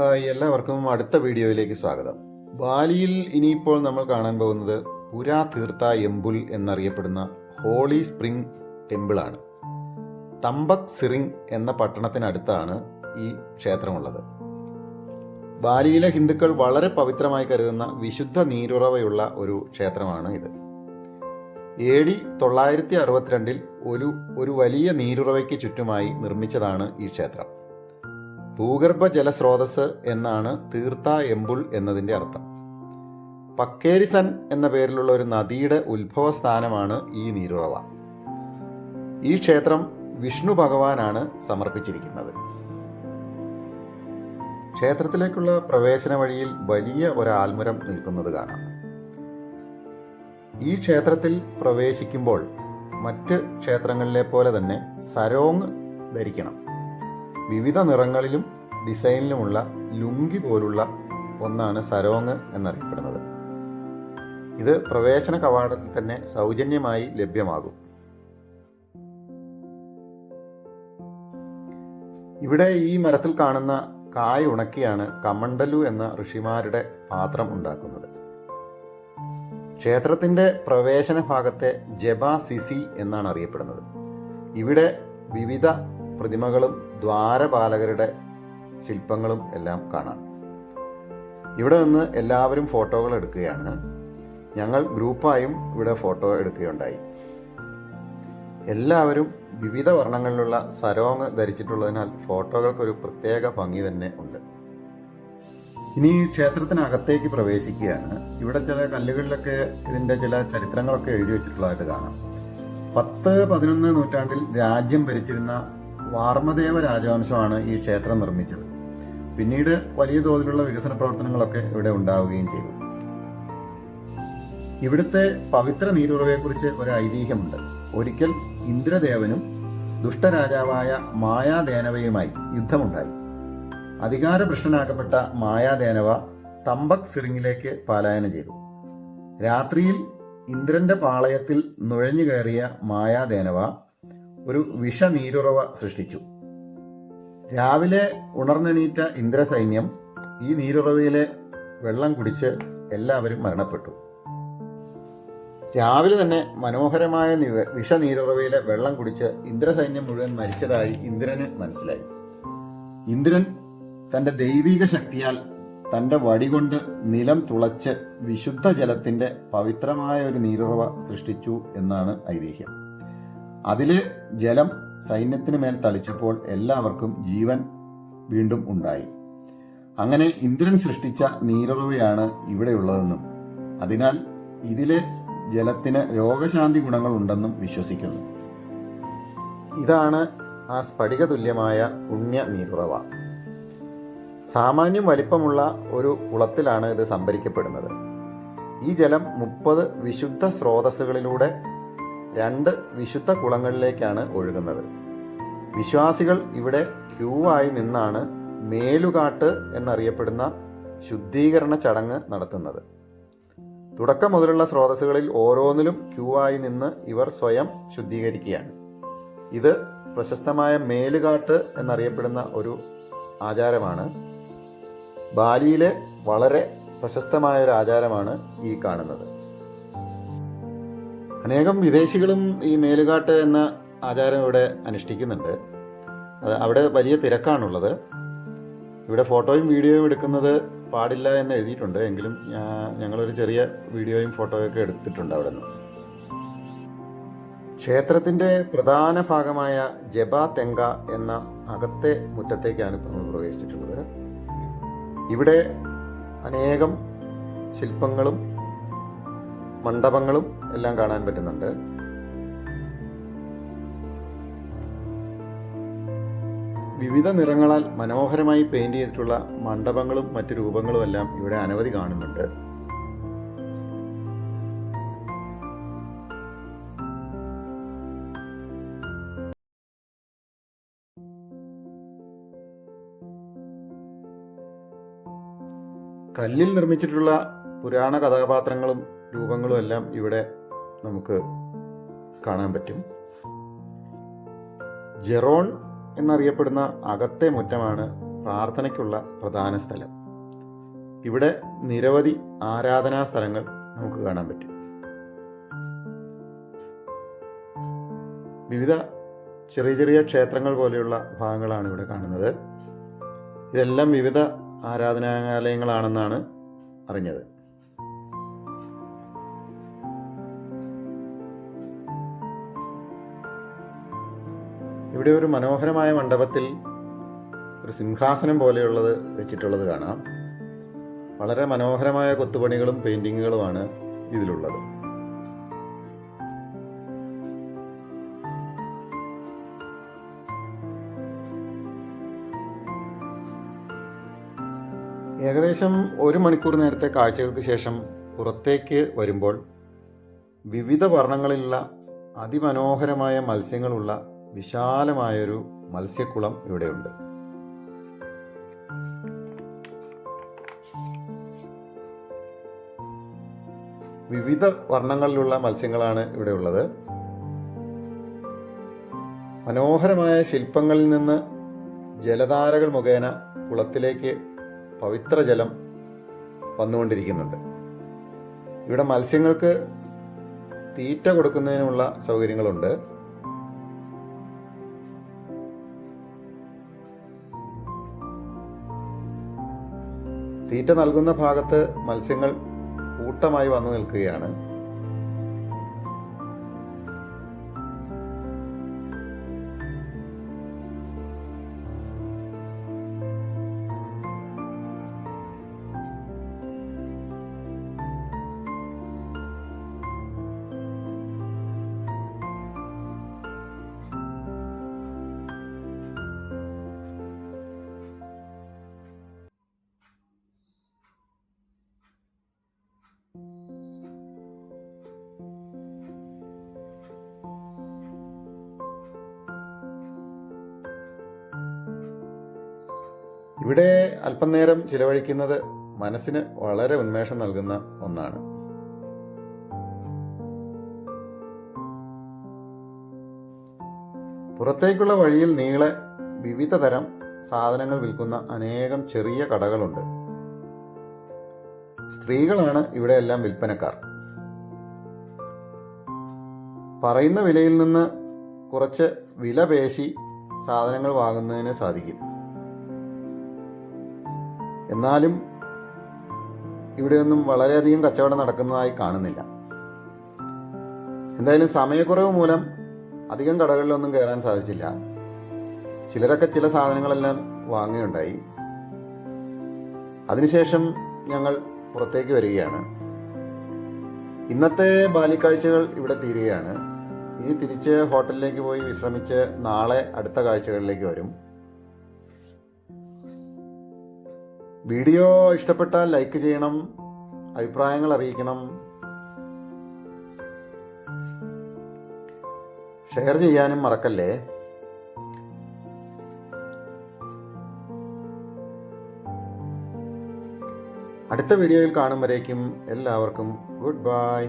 Hi എല്ലാവർക്കും അടുത്ത വീഡിയോയിലേക്ക് സ്വാഗതം. ബാലിയിൽ ഇനിയിപ്പോൾ നമ്മൾ കാണാൻ പോകുന്നത് പുരാ തീർത്ത എംബുൽ എന്നറിയപ്പെടുന്ന ഹോളി സ്പ്രിംഗ് ടെമ്പിളാണ്. തമ്പക് സിറിങ് എന്ന പട്ടണത്തിനടുത്താണ് ഈ ക്ഷേത്രമുള്ളത്. ബാലിയിലെ ഹിന്ദുക്കൾ വളരെ പവിത്രമായി കരുതുന്ന വിശുദ്ധ നീരുറവയുള്ള ഒരു ക്ഷേത്രമാണ് ഇത്. എ ഡി തൊള്ളായിരത്തി അറുപത്തിരണ്ടിൽ ഒരു ഒരു വലിയ നീരുറവയ്ക്ക് ചുറ്റുമായി നിർമ്മിച്ചതാണ് ഈ ക്ഷേത്രം. ഭൂഗർഭ ജലസ്രോതസ് എന്നാണ് തീർത്ത എമ്പുൾ എന്നതിന്റെ അർത്ഥം. പക്കേരിസൻ എന്ന പേരിലുള്ള ഒരു നദിയുടെ ഉത്ഭവസ്ഥാനമാണ് ഈ നീരുറവ. ഈ ക്ഷേത്രം വിഷ്ണു ഭഗവാനാണ് സമർപ്പിച്ചിരിക്കുന്നത്. ക്ഷേത്രത്തിലേക്കുള്ള പ്രവേശന വഴിയിൽ വലിയ ഒരു ആൽമരം നിൽക്കുന്നത് കാണാം. ഈ ക്ഷേത്രത്തിൽ പ്രവേശിക്കുമ്പോൾ മറ്റ് ക്ഷേത്രങ്ങളിലെ പോലെ തന്നെ സരോങ് ധരിക്കണം. വിവിധ നിറങ്ങളിലും ഡിസൈനിലുമുള്ള ലുങ്കി പോലുള്ള ഒന്നാണ് സരോങ് എന്നറിയപ്പെടുന്നത്. ഇത് പ്രവേശന കവാടത്തിൽ തന്നെ സൗജന്യമായി ലഭ്യമാകും. ഇവിടെ ഈ മരത്തിൽ കാണുന്ന കായ ഉണക്കിയാണ് കമണ്ടലു എന്ന ഋഷിമാരുടെ പാത്രം ഉണ്ടാക്കുന്നത്. ക്ഷേത്രത്തിന്റെ പ്രവേശന ഭാഗത്തെ ജബ സിസി എന്നാണ് അറിയപ്പെടുന്നത്. ഇവിടെ വിവിധ പ്രതിമകളും ദ്വാരപാലകരുടെ ശില്പങ്ങളും എല്ലാം കാണാം. ഇവിടെ നിന്ന് എല്ലാവരും ഫോട്ടോകൾ എടുക്കുകയാണ്. ഞങ്ങൾ ഗ്രൂപ്പായും ഇവിടെ ഫോട്ടോ എടുക്കുകയുണ്ടായി. എല്ലാവരും വിവിധ വർണങ്ങളിലുള്ള സരോങ് ധരിച്ചിട്ടുള്ളതിനാൽ ഫോട്ടോകൾക്ക് ഒരു പ്രത്യേക ഭംഗി തന്നെ ഉണ്ട്. ഇനി ക്ഷേത്രത്തിനകത്തേക്ക് പ്രവേശിക്കുകയാണ്. ഇവിടെ ചില കല്ലുകളിലൊക്കെ ഇതിന്റെ ചില ചരിത്രങ്ങളൊക്കെ എഴുതി വെച്ചിട്ടുള്ളതായിട്ട് കാണാം. പത്ത് പതിനൊന്ന് നൂറ്റാണ്ടിൽ രാജ്യം ഭരിച്ചിരുന്ന വാർമദേവ രാജവംശമാണ് ഈ ക്ഷേത്രം നിർമ്മിച്ചത്. പിന്നീട് വലിയ തോതിലുള്ള വികസന പ്രവർത്തനങ്ങളൊക്കെ ഇവിടെ ഉണ്ടാവുകയും ചെയ്തു. ഇവിടുത്തെ പവിത്ര നീരുറവയെക്കുറിച്ച് ഒരു ഐതിഹ്യമുണ്ട്. ഒരിക്കൽ ഇന്ദ്രദേവനും ദുഷ്ടരാജാവായ മായാദേനവയുമായി യുദ്ധമുണ്ടായി. അധികാരഭ്രഷ്ടനാക്കപ്പെട്ട മായാദേനവ തമ്പക് സിറിങ്ങിലേക്ക് പലായനം ചെയ്തു. രാത്രിയിൽ ഇന്ദ്രന്റെ പാളയത്തിൽ നുഴഞ്ഞു കയറിയ മായാദേനവ ഒരു വിഷനീരുറവ സൃഷ്ടിച്ചു. രാവിലെ ഉണർന്നെണീറ്റ ഇന്ദ്രസൈന്യം ഈ നീരുറവയിലെ വെള്ളം കുടിച്ച് എല്ലാവരും മരണപ്പെട്ടു. രാവിലെ തന്നെ മനോഹരമായ വിഷനീരുറവയിലെ വെള്ളം കുടിച്ച് ഇന്ദ്രസൈന്യം മുഴുവൻ മരിച്ചതായി ഇന്ദ്രന് മനസ്സിലായി. ഇന്ദ്രൻ തന്റെ ദൈവിക ശക്തിയാൽ തന്റെ വടികൊണ്ട് നിലം തുളച്ച് വിശുദ്ധ ജലത്തിന്റെ പവിത്രമായ ഒരു നീരുറവ സൃഷ്ടിച്ചു എന്നാണ് ഐതിഹ്യം. അതിൽ ജലം സൈന്യത്തിന് മേൽ തളിച്ചപ്പോൾ എല്ലാവർക്കും ജീവൻ വീണ്ടും ഉണ്ടായി. അങ്ങനെ ഇന്ദ്രൻ സൃഷ്ടിച്ച നീരുറവയാണ് ഇവിടെയുള്ളതെന്നും അതിനാൽ ഇതിലെ ജലത്തിന് രോഗശാന്തി ഗുണങ്ങൾ ഉണ്ടെന്നും വിശ്വസിക്കുന്നു. ഇതാണ് ആ സ്ഫടിക തുല്യമായ പുണ്യ നീരുറവ. സാമാന്യം വലിപ്പമുള്ള ഒരു കുളത്തിലാണ് ഇത് സംഭരിക്കപ്പെടുന്നത്. ഈ ജലം മുപ്പത് വിശുദ്ധ സ്രോതസ്സുകളിലൂടെ രണ്ട് വിശുദ്ധ കുളങ്ങളിലേക്കാണ് ഒഴുകുന്നത്. വിശ്വാസികൾ ഇവിടെ ക്യൂവായി നിന്നാണ് മേലുകാട്ട് എന്നറിയപ്പെടുന്ന ശുദ്ധീകരണ ചടങ്ങ് നടത്തുന്നത്. തുടക്കം മുതലുള്ള സ്രോതസ്സുകളിൽ ഓരോന്നിലും ക്യൂവായി നിന്ന് ഇവർ സ്വയം ശുദ്ധീകരിക്കുകയാണ്. ഇത് പ്രശസ്തമായ മേലുകാട്ട് എന്നറിയപ്പെടുന്ന ഒരു ആചാരമാണ്. ബാലിയിലെ വളരെ പ്രശസ്തമായ ഒരു ആചാരമാണ് ഈ കാണുന്നത്. അനേകം വിദേശികളും ഈ മേലുകാട്ട് എന്ന ആചാരം ഇവിടെ അനുഷ്ഠിക്കുന്നുണ്ട്. അവിടെ വലിയ തിരക്കാണുള്ളത്. ഇവിടെ ഫോട്ടോയും വീഡിയോയും എടുക്കുന്നത് പാടില്ല എന്ന് എഴുതിയിട്ടുണ്ട്. എങ്കിലും ഞങ്ങളൊരു ചെറിയ വീഡിയോയും ഫോട്ടോയൊക്കെ എടുത്തിട്ടുണ്ട് അവിടെ നിന്ന് ക്ഷേത്രത്തിന്റെ പ്രധാന ഭാഗമായ ജബ തെങ്ക എന്ന അകത്തെ മുറ്റത്തേക്കാണ് ഇപ്പോൾ നമ്മൾ പ്രവേശിച്ചിട്ടുള്ളത്. ഇവിടെ അനേകം ശില്പങ്ങളും മണ്ഡപങ്ങളും എല്ലാം കാണാൻ പറ്റുന്നുണ്ട്. വിവിധ നിറങ്ങളാൽ മനോഹരമായി പെയിന്റ് ചെയ്തിട്ടുള്ള മണ്ഡപങ്ങളും മറ്റു രൂപങ്ങളും എല്ലാം ഇവിടെ അനവധി കാണുന്നുണ്ട്. കല്ലിൽ നിർമ്മിച്ചിട്ടുള്ള പുരാണ കഥാപാത്രങ്ങളും രൂപങ്ങളും എല്ലാം ഇവിടെ നമുക്ക് കാണാൻ പറ്റും. ജെറോൺ എന്നറിയപ്പെടുന്ന അകത്തെ മുറ്റമാണ് പ്രാർത്ഥനയ്ക്കുള്ള പ്രധാന സ്ഥലം. ഇവിടെ നിരവധി ആരാധനാ സ്ഥലങ്ങൾ നമുക്ക് കാണാൻ പറ്റും. വിവിധ ചെറിയ ചെറിയ ക്ഷേത്രങ്ങൾ പോലെയുള്ള ഭാഗങ്ങളാണ് ഇവിടെ കാണുന്നത്. ഇതെല്ലാം വിവിധ ആരാധനാലയങ്ങളാണെന്നാണ് അറിഞ്ഞത്. ഇവിടെ ഒരു മനോഹരമായ മണ്ഡപത്തിൽ ഒരു സിംഹാസനം പോലെയുള്ളത് വെച്ചിട്ടുള്ളത് കാണാം. വളരെ മനോഹരമായ കൊത്തുപണികളും പെയിന്റിങ്ങുകളുമാണ് ഇതിലുള്ളത്. ഏകദേശം ഒരു മണിക്കൂർ നേരത്തെ കാഴ്ചകൾക്ക് ശേഷം പുറത്തേക്ക് വരുമ്പോൾ വിവിധ വർണങ്ങളിലുള്ള അതിമനോഹരമായ മത്സ്യങ്ങളുള്ള വിശാലമായൊരു മത്സ്യക്കുളം ഇവിടെയുണ്ട്. വിവിധ വർണങ്ങളിലുള്ള മത്സ്യങ്ങളാണ് ഇവിടെ ഉള്ളത് മനോഹരമായ ശില്പങ്ങളിൽ നിന്ന് ജലധാരകൾ മുഖേന കുളത്തിലേക്ക് പവിത്ര ജലം വന്നുകൊണ്ടിരിക്കുന്നുണ്ട്. ഇവിടെ മത്സ്യങ്ങൾക്ക് തീറ്റ കൊടുക്കുന്നതിനുള്ള സൗകര്യങ്ങളുണ്ട്. തീറ്റ നൽകുന്ന ഭാഗത്ത് മത്സ്യങ്ങൾ കൂട്ടമായി വന്നു നിൽക്കുകയാണ്. ഇവിടെ അല്പം നേരം ചിലവഴിക്കുന്നത് മനസ്സിന് വളരെ ഉന്മേഷം നൽകുന്ന ഒന്നാണ്. പുറത്തേക്കുള്ള വഴിയിൽ നീളെ വിവിധ തരം സാധനങ്ങൾ വിൽക്കുന്ന അനേകം ചെറിയ കടകളുണ്ട്. സ്ത്രീകളാണ് ഇവിടെ എല്ലാം വിൽപ്പനക്കാർ. പറയുന്ന വിലയിൽ നിന്ന് കുറച്ച് വില പേശി സാധനങ്ങൾ വാങ്ങുന്നതിന് സാധിക്കും. എന്നാലും ഇവിടെയൊന്നും വളരെയധികം കച്ചവടം നടക്കുന്നതായി കാണുന്നില്ല. എന്തായാലും സമയക്കുറവ് മൂലം അധികം കടകളിലൊന്നും കയറാൻ സാധിച്ചില്ല. ചിലരൊക്കെ ചില സാധനങ്ങളെല്ലാം വാങ്ങുകയുണ്ടായി. അതിനുശേഷം ഞങ്ങൾ പുറത്തേക്ക് വരികയാണ്. ഇന്നത്തെ ബാലിക്കാഴ്ചകൾ ഇവിടെ തീരുകയാണ്. ഇനി തിരിച്ച് ഹോട്ടലിലേക്ക് പോയി വിശ്രമിച്ച് നാളെ അടുത്ത കാഴ്ചകളിലേക്ക് വരും. വീഡിയോ ഇഷ്ടപ്പെട്ടാൽ ലൈക്ക് ചെയ്യണം അഭിപ്രായങ്ങൾ അറിയിക്കണം ഷെയർ ചെയ്യാനും മറക്കല്ലേ? അടുത്ത വീഡിയോയിൽ കാണും വരേക്കും. എല്ലാവർക്കും ഗുഡ് ബൈ.